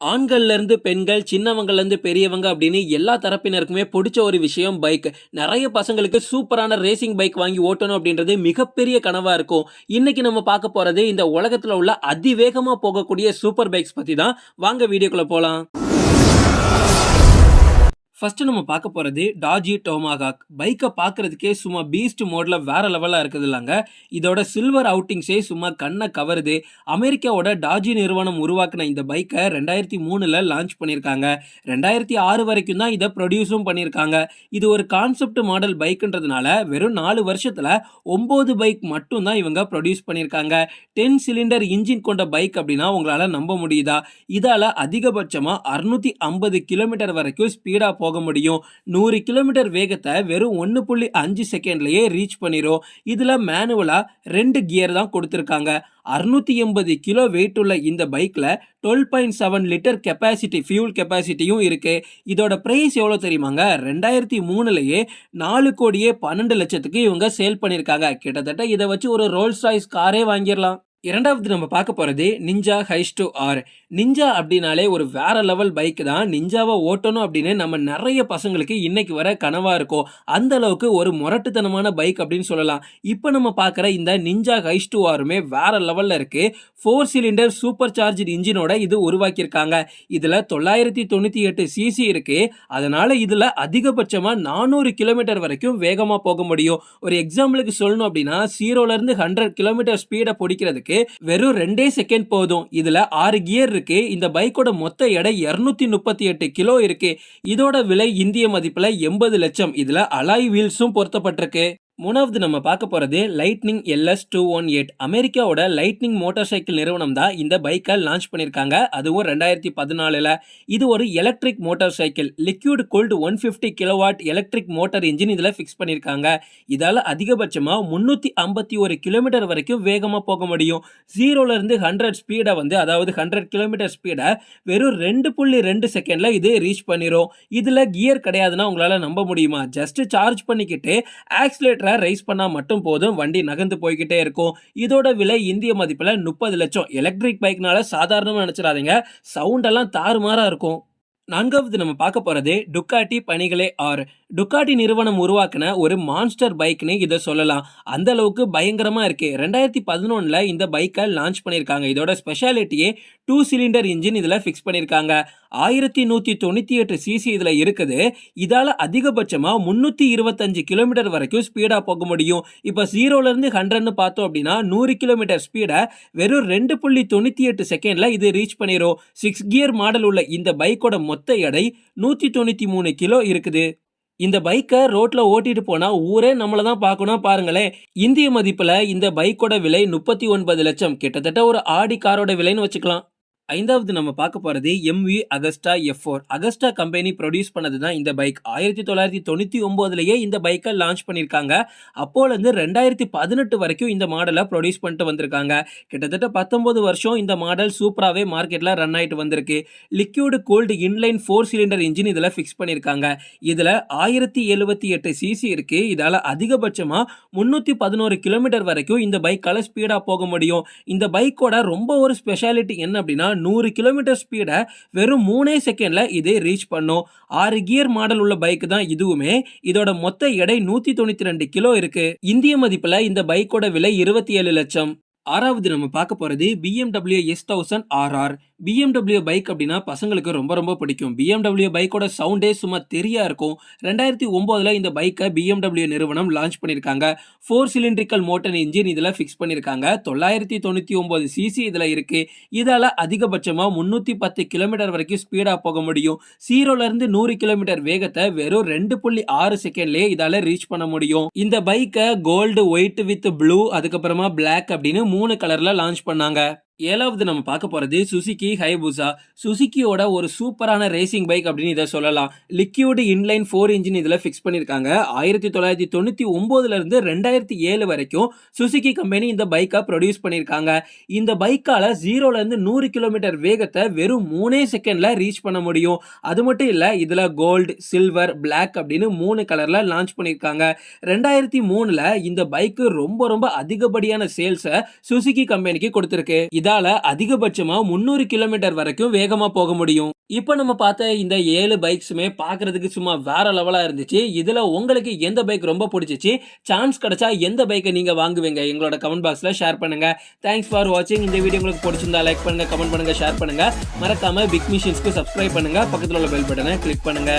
ஆண்கள்லேருந்து பெண்கள், சின்னவங்கள்லேருந்து பெரியவங்க அப்படின்னு எல்லா தரப்பினருக்குமே பிடிச்ச ஒரு விஷயம் பைக். நிறைய பசங்களுக்கு சூப்பரான ரேசிங் பைக் வாங்கி ஓட்டணும் அப்படின்றது மிகப்பெரிய கனவாக இருக்கும். இன்னைக்கு நம்ம பார்க்க போகிறது இந்த உலகத்தில் உள்ள அதிவேகமாக போகக்கூடிய சூப்பர் பைக்ஸ் பற்றி தான். வாங்க வீடியோக்குள்ளே போகலாம் ஃபர்ஸ்ட் நம்ம பார்க்க போகிறது டாஜி டோமாகாக். பைக்கை பார்க்கறதுக்கே சும்மா பீஸ்ட் மோடில் வேறு லெவலாக இருக்குது இல்லைங்க இதோட சில்வர் அவுட்டிங்ஸே சும்மா கண்ணை கவருது. அமெரிக்காவோட டாஜி நிறுவனம் உருவாக்குன இந்த பைக்கை ரெண்டாயிரத்தி மூணில் லான்ச் பண்ணியிருக்காங்க. 2006 வரைக்கும் தான் இதை ப்ரொடியூஸும் பண்ணியிருக்காங்க. இது ஒரு கான்செப்ட் மாடல் பைக்குன்றதுனால வெறும் நாலு வருஷத்தில் ஒம்பது பைக் மட்டும் தான் இவங்க ப்ரொடியூஸ் பண்ணியிருக்காங்க. 10 சிலிண்டர் இன்ஜின் கொண்ட பைக் அப்படின்னா உங்களால் நம்ப முடியுதா? இதால் அதிகபட்சமாக அறுநூற்றி ஐம்பது கிலோமீட்டர் வரைக்கும் ஸ்பீடாக போக முடியும். நூறு கிலோமீட்டர் வேகத்தை வெறும் ஒன்று புள்ளி அஞ்சு செகண்ட்லேயே ரீச் பண்ணிடும் இதில் மேனுவலாக ரெண்டு கியர் தான் கொடுத்திருக்காங்க. 680 கிலோ வெயிட் உள்ள இந்த பைக்கில் twelve point seven litre capacity fuel கெப்பாசிட்டியும் இருக்குது இதோட ப்ரைஸ் எவ்வளோ தெரியுமாங்க? 2003லயே 4 கோடியே 12 லட்சத்துக்கு இவங்க சேல் பண்ணியிருக்காங்க. கிட்டத்தட்ட இதை வச்சு ஒரு ரோல்ஸ் ராய்ஸ் காரே வாங்கிடலாம் இரண்டாவது நம்ம பார்க்க போகிறது நிஞ்சா ஹைஸ்டோ ஆர். நிஞ்சா அப்படின்னாலே ஒரு வேற லெவல் பைக் தான். நிஞ்சாவை ஓட்டணும் அப்படின்னு நம்ம நிறைய பசங்களுக்கு இன்னைக்கு வர கனவாக இருக்கும். அந்த அளவுக்கு ஒரு முரட்டுத்தனமான பைக் அப்படின்னு சொல்லலாம். இப்போ நம்ம பார்க்குற இந்த நிஞ்சா ஹைஸ்டோ ஆருமே வேற லெவலில் இருக்குது ஃபோர் சிலிண்டர் சூப்பர் சார்ஜ் இன்ஜினோட இது உருவாக்கியிருக்காங்க. இதில் தொள்ளாயிரத்தி தொண்ணூற்றி எட்டு சிசி இருக்குது அதனால் இதில் அதிகபட்சமாக நானூறு கிலோமீட்டர் வரைக்கும் வேகமாக போக முடியும். ஒரு எக்ஸாம்பிளுக்கு சொல்லணும் அப்படின்னா ஜீரோலேருந்து ஹண்ட்ரட் கிலோமீட்டர் ஸ்பீடை பிடிக்கிறதுக்கு வெறும் ரெண்டே செகண்ட் போதும். இதுல ஆறு கியர் இருக்கு. இந்த பைக்கோட மொத்த எடை 238 கிலோ இருக்கு. இதோட விலை இந்திய மதிப்புல 80 லட்சம். இதுல அலாய் வீல்ஸும் பொருத்தப்பட்டிருக்கு. மூணாவது நம்ம பார்க்க போகிறது லைட்னிங் எல்எஸ் 218. அமெரிக்காவோட லைட்னிங் மோட்டார் சைக்கிள் நிறுவனம் தான் இந்த பைக்கை லான்ச் பண்ணியிருக்காங்க. அதுவும் 2014ல. இது ஒரு electric motor cycle. Liquid cooled one fifty kilowatt electric motor engine இதில் ஃபிக்ஸ் பண்ணியிருக்காங்க. இதால் அதிகபட்சமாக முந்நூற்றி ஐம்பத்தி ஒரு கிலோமீட்டர் வரைக்கும் வேகமாக போக முடியும். ஜீரோலேருந்து ஹண்ட்ரட் ஸ்பீடை வந்து அதாவது 100 கிலோமீட்டர் ஸ்பீடை வெறும் ரெண்டு புள்ளி ரெண்டு செகண்டில் இது ரீச் பண்ணிடும் இதில் கியர் கிடையாதுன்னா உங்களால் நம்ப முடியுமா? ஜஸ்ட் சார்ஜ் பண்ணிக்கிட்டு ஆக்ஸிலேட்டர ரைஸ் பண்ணால் மட்டும் போதும். வண்டி நகர்ந்து போய்கிட்டே இருக்கும். இதோட விலை இந்திய மதிப்பில் முப்பது லட்சம். எலக்ட்ரிக் பைக்னால சாதாரணமாக நினச்சிடாதீங்க சவுண்ட் எல்லாம் இருக்கும். நான்காவது நம்ம பார்க்க போகிறது டுக்காட்டி பணிகளே ஆர். டுக்காட்டி நிறுவனம் உருவாக்கின ஒரு மான்ஸ்டர் பைக்னு இதை சொல்லலாம். அந்த அளவுக்கு பயங்கரமாக இருக்குது ரெண்டாயிரத்தி பதினொன்றில் இந்த பைக்கை லான்ச் பண்ணியிருக்காங்க. இதோட ஸ்பெஷாலிட்டியே டூ சிலிண்டர் இன்ஜின் இதில் ஃபிக்ஸ் பண்ணியிருக்காங்க. 1198 சிசி இதில் இருக்குது. இதால் அதிகபட்சமாக முந்நூற்றி இருபத்தஞ்சு கிலோமீட்டர் வரைக்கும் ஸ்பீடாக போக முடியும். இப்போ ஜீரோலேருந்து ஹண்ட்ரட்னு பார்த்தோம் அப்படின்னா நூறு கிலோமீட்டர் ஸ்பீடை வெறும் ரெண்டு புள்ளி தொண்ணூற்றி எட்டு செகண்டில் இது ரீச் பண்ணிடும் சிக்ஸ் கியர் மாடல் உள்ள இந்த பைக்கோட மொத்த எடை 193 கிலோ இருக்குது. இந்த பைக்கை ரோட்டில் ஓட்டிட்டு போனால் ஊரே நம்மளை தான் பார்க்கணும் பாருங்களேன். இந்திய மதிப்பில் இந்த பைக்கோட விலை 39 லட்சம். கிட்டத்தட்ட ஒரு ஆடி காரோட விலைன்னு வச்சுக்கலாம். ஐந்தாவது நம்ம பார்க்க போகிறது MV Agusta F4. Agusta company produce பண்ணது தான் இந்த பைக். 1999லயே இந்த பைக்கை லான்ச் பண்ணியிருக்காங்க. அப்போலேருந்து ரெண்டாயிரத்தி பதினெட்டு வரைக்கும் இந்த மாடலை ப்ரொடியூஸ் பண்ணிட்டு வந்திருக்காங்க. கிட்டத்தட்ட 19 வருஷம் இந்த மாடல் சூப்பராகவே மார்க்கெட்டில் ரன் ஆகிட்டு வந்திருக்கு. Liquid cooled inline four cylinder engine இதில் ஃபிக்ஸ் பண்ணியிருக்காங்க. இதில் ஆயிரத்தி எழுபத்தி எட்டு சிசி இருக்குது இதால் அதிகபட்சமாக முந்நூற்றி பதினோரு கிலோமீட்டர் வரைக்கும் இந்த பைக்கால் ஸ்பீடாக போக முடியும். இந்த பைக்கோட ரொம்ப ஒரு ஸ்பெஷாலிட்டி என்ன அப்படின்னா நூறு கிலோமீட்டர் ஸ்பீடை வெறும் மூணே செகண்டில் இது ரீச் பண்ணும். ஆறு கியர் மாடல் உள்ள பைக் தான் இதுவுமே. இதோட மொத்த எடை 192 கிலோ இருக்குது இந்திய மதிப்பில் இந்த பைக்கோட விலை 27 லட்சம். ஆறாவது நம்ம பார்க்க போகிறது BMW S thousand RR BMW bike அப்படின்னா பசங்களுக்கு ரொம்ப ரொம்ப பிடிக்கும். பிஎம்டபிள்யூ பைக்கோட சவுண்டே சும்மா தெரியா இருக்கும். 2009ல இந்த பைக்கை பிஎம்டபிள்யூ நிறுவனம் லான்ச் பண்ணியிருக்காங்க. ஃபோர் சிலிண்ட்ரிக்கல் மோட்டர் இன்ஜின் இதில் ஃபிக்ஸ் பண்ணியிருக்காங்க. 999 சிசி இதில் இருக்குது இதால் அதிகபட்சமாக முந்நூற்றி பத்து கிலோமீட்டர் வரைக்கும் ஸ்பீடாக போக முடியும். சீரோலேருந்து நூறு கிலோமீட்டர் வேகத்தை வெறும் ரெண்டு புள்ளி ஆறு செகண்ட்லேயே இதால் ரீச் பண்ண முடியும். இந்த பைக்கை கோல்டு, ஒயிட் வித் ப்ளூ அதுக்கப்புறமா பிளாக் அப்படின்னு மூணு கலரில் லான்ச் பண்ணாங்க. ஏழாவது நம்ம பார்க்க போகிறது சுசுகி ஹைபுசா. சுசுகியோட ஒரு சூப்பரான ரேசிங் பைக் அப்படின்னு இதை சொல்லலாம். லிக்யூடு இன்லைன் ஃபோர் இன்ஜின் இதில் ஃபிக்ஸ் பண்ணியிருக்காங்க. ஆயிரத்தி தொள்ளாயிரத்தி தொண்ணூற்றி ஒம்போதுலேருந்து ரெண்டாயிரத்தி ஏழு வரைக்கும் சுசுகி கம்பெனி இந்த பைக்கை ப்ரொடியூஸ் பண்ணியிருக்காங்க. இந்த பைக்கால் ஜீரோலேருந்து நூறு கிலோமீட்டர் வேகத்தை வெறும் மூணே செகண்டில் ரீச் பண்ண முடியும். அது மட்டும் இல்லை இதில் கோல்ட், சில்வர், பிளாக் அப்படின்னு மூணு கலரில் லான்ச் பண்ணியிருக்காங்க. 2003ல இந்த பைக்கு ரொம்ப ரொம்ப அதிகப்படியான சேல்ஸை சுசுகி கம்பெனிக்கு கொடுத்திருக்கு. இதால அதிகபட்சமா முந்நூறு கிலோமீட்டர் வரைக்கும் வேகமா போக முடியும். இப்போ நம்ம பார்த்த இந்த ஏழு பைக்ஸுமே பார்க்கறதுக்கு சும்மா வேற லெவலா இருந்துச்சு. இதுல உங்களுக்கு எந்த பைக் ரொம்ப பிடிச்சிச்சு? சான்ஸ் கிடைச்சா எந்த பைக்கை நீங்க வாங்குவீங்க? எங்களோட கமெண்ட் பாக்ஸ்ல ஷேர் பண்ணுங்க. தேங்க்ஸ் ஃபார் வாட்சிங் இந்த வீடியோ உங்களுக்கு பிடிச்சிருந்தா லைக் பண்ணுங்க கமெண்ட் பண்ணுங்க ஷேர் பண்ணுங்க. மறக்காம பிக் மிஷின்ஸ்க்கு சப்ஸ்கிரைப் பண்ணுங்க. பக்கத்தில் உள்ள பெல் பட்டனை கிளிக் பண்ணுங்க.